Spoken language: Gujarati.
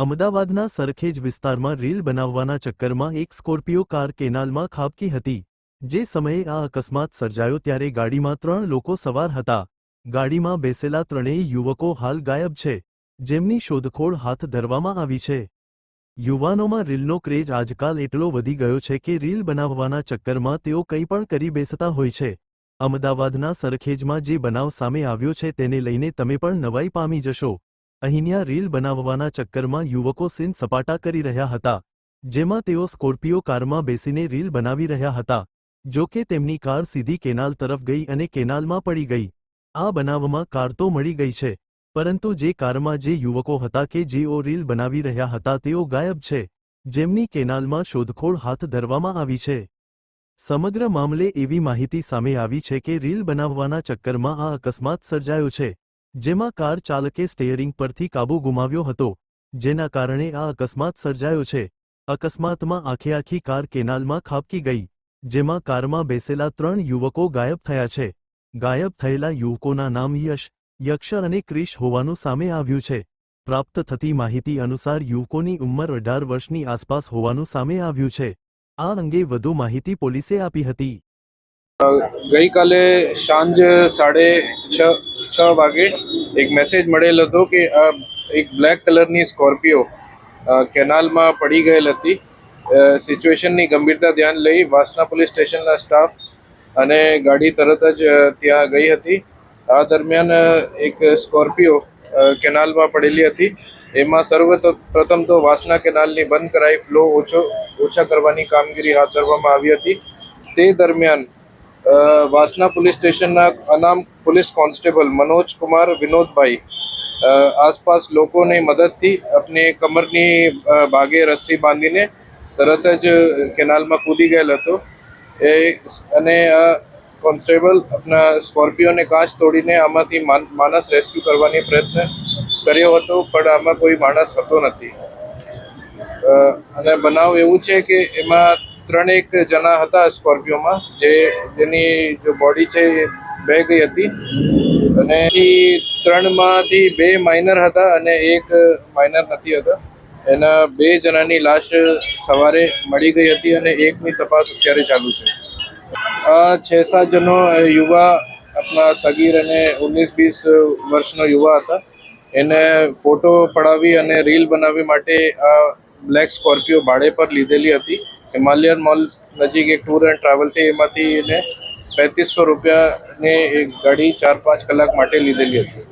અમદાવાદના સરખેજ વિસ્તારમાં રીલ બનાવવાના ચક્કરમાં એક સ્કોર્પિયો કાર કેનાલમાં ખાબકી હતી, જે સમયે આ અકસ્માત સર્જાયો ત્યારે ગાડીમાં ત્રણ લોકો સવાર હતા. ગાડીમાં બેસેલા ત્રણેય યુવકો હાલ ગાયબ છે, જેમની શોધખોળ હાથ ધરવામાં આવી છે. યુવાનોમાં રીલનો ક્રેઝ આજકાલ એટલો વધી ગયો છે કે રીલ બનાવવાના ચક્કરમાં તેઓ કંઈ પણ કરી બેસતા હોય છે. અમદાવાદના સરખેજમાં જે બનાવ સામે આવ્યો છે તેને લઈને તમે પણ નવાઈ પામી જશો. અહીંન્યા રીલ બનાવવાના ચક્કરમાં યુવકો સીન સપાટા કરી રહ્યા હતા, જેમાં તેઓ સ્કોર્પિયો કારમાં બેસીને રીલ બનાવી રહ્યા હતા, જો કે તેમની કાર સીધી કેનાલ તરફ ગઈ અને કેનાલમાં પડી ગઈ. આ બનાવમાં કાર તો મળી ગઈ છે, પરંતુ જે કારમાં જે યુવકો હતા કે જેઓ રીલ બનાવી રહ્યા હતા તેઓ ગાયબ છે, જેમની કેનાલમાં શોધખોળ હાથ ધરવામાં આવી છે. સમગ્ર મામલે એવી માહિતી સામે આવી છે કે રીલ બનાવવાના ચક્કરમાં આ અકસ્માત સર્જાયો છે જેમાં કાર ચાલકે સ્ટેયરિંગ પરથી કાબુ ગુમાવ્યો હતો, જેના કારણે આ અકસ્માત સર્જાયો છે. અકસ્માતમાં આખે આખી કાર કેનાલમાં ખાબકી ગઈ, જેમાં કારમાં બેસેલા ત્રણ યુવકો ગાયબ થયા છે. ગાયબ થયેલા યુવકોના નામ યશ, યક્ષ અને ક્રિશ હોવાનું સામે આવ્યું છે. પ્રાપ્ત થતી માહિતી અનુસાર યુવકોની ઉંમર અઢાર વર્ષની આસપાસ હોવાનું સામે આવ્યું છે. આ અંગે વધુ માહિતી પોલીસે આપી હતી. ગઈકાલે સાંજ સાડે છ છ વાગે એક મેસેજ મળેલ હતો કે આ એક બ્લેક કલરની સ્કોર્પિયો કેનાલમાં પડી ગયેલ હતી. સિચ્યુએશનની ગંભીરતા ધ્યાન લઈ વાસના પોલીસ સ્ટેશનના સ્ટાફ અને ગાડી તરત જ ત્યાં ગઈ હતી. આ દરમિયાન એક સ્કોર્પિયો કેનાલમાં પડેલી હતી. એમાં સર્વ પ્રથમ તો વાસના કેનાલની બંધ કરાઈ ફ્લો ઓછો, ઓછા કરવાની કામગીરી હાથ ધરવામાં આવી હતી. તે દરમિયાન વાસના પોલીસ સ્ટેશનના અનામ પોલીસ કોન્સ્ટેબલ મનોજ કુમાર વિનોદભાઈ આસપાસ લોકોની મદદથી આપની કમરની ભાગે રસ્સી બાંધીને તરત જ કેનાલમાં કૂદી ગયેલ હતો. એ અને કોન્સ્ટેબલ આપણા સ્કોર્પિયોને કાચ તોડીને આમાંથી માણસ રેસ્ક્યુ કરવાની પ્રયત્ન કર્યો હતો, પણ આમાં કોઈ માણસ હતો નથી. અને બનાવ એવું છે કે એમાં ત્રણેક જણા હતા સ્કોર્પિયોમાં, જે જેની જો બોડી છે એ બે ગઈ હતી. અને ત્રણમાંથી બે માઇનર હતા અને એક માઇનર નથી હતા. એના બે જણાની લાશ સવારે મળી ગઈ હતી અને એકની તપાસ અત્યારે ચાલુ છે. આ છ સાત જણો યુવા આપણા સગીર અને ઓગણીસ વીસ વર્ષનો યુવા હતા. એને ફોટો પડાવી અને રીલ બનાવવી માટે આ બ્લેક સ્કોર્પિયો ભાડે પર લીધેલી હતી. હિમાલયન મોલ નજીક એક ટૂર એન્ડ ટ્રાવેલથી એમાંથી એને પેંત્રીસો રૂપિયાની એક ગાડી ચાર પાંચ કલાક માટે લીધેલી હતી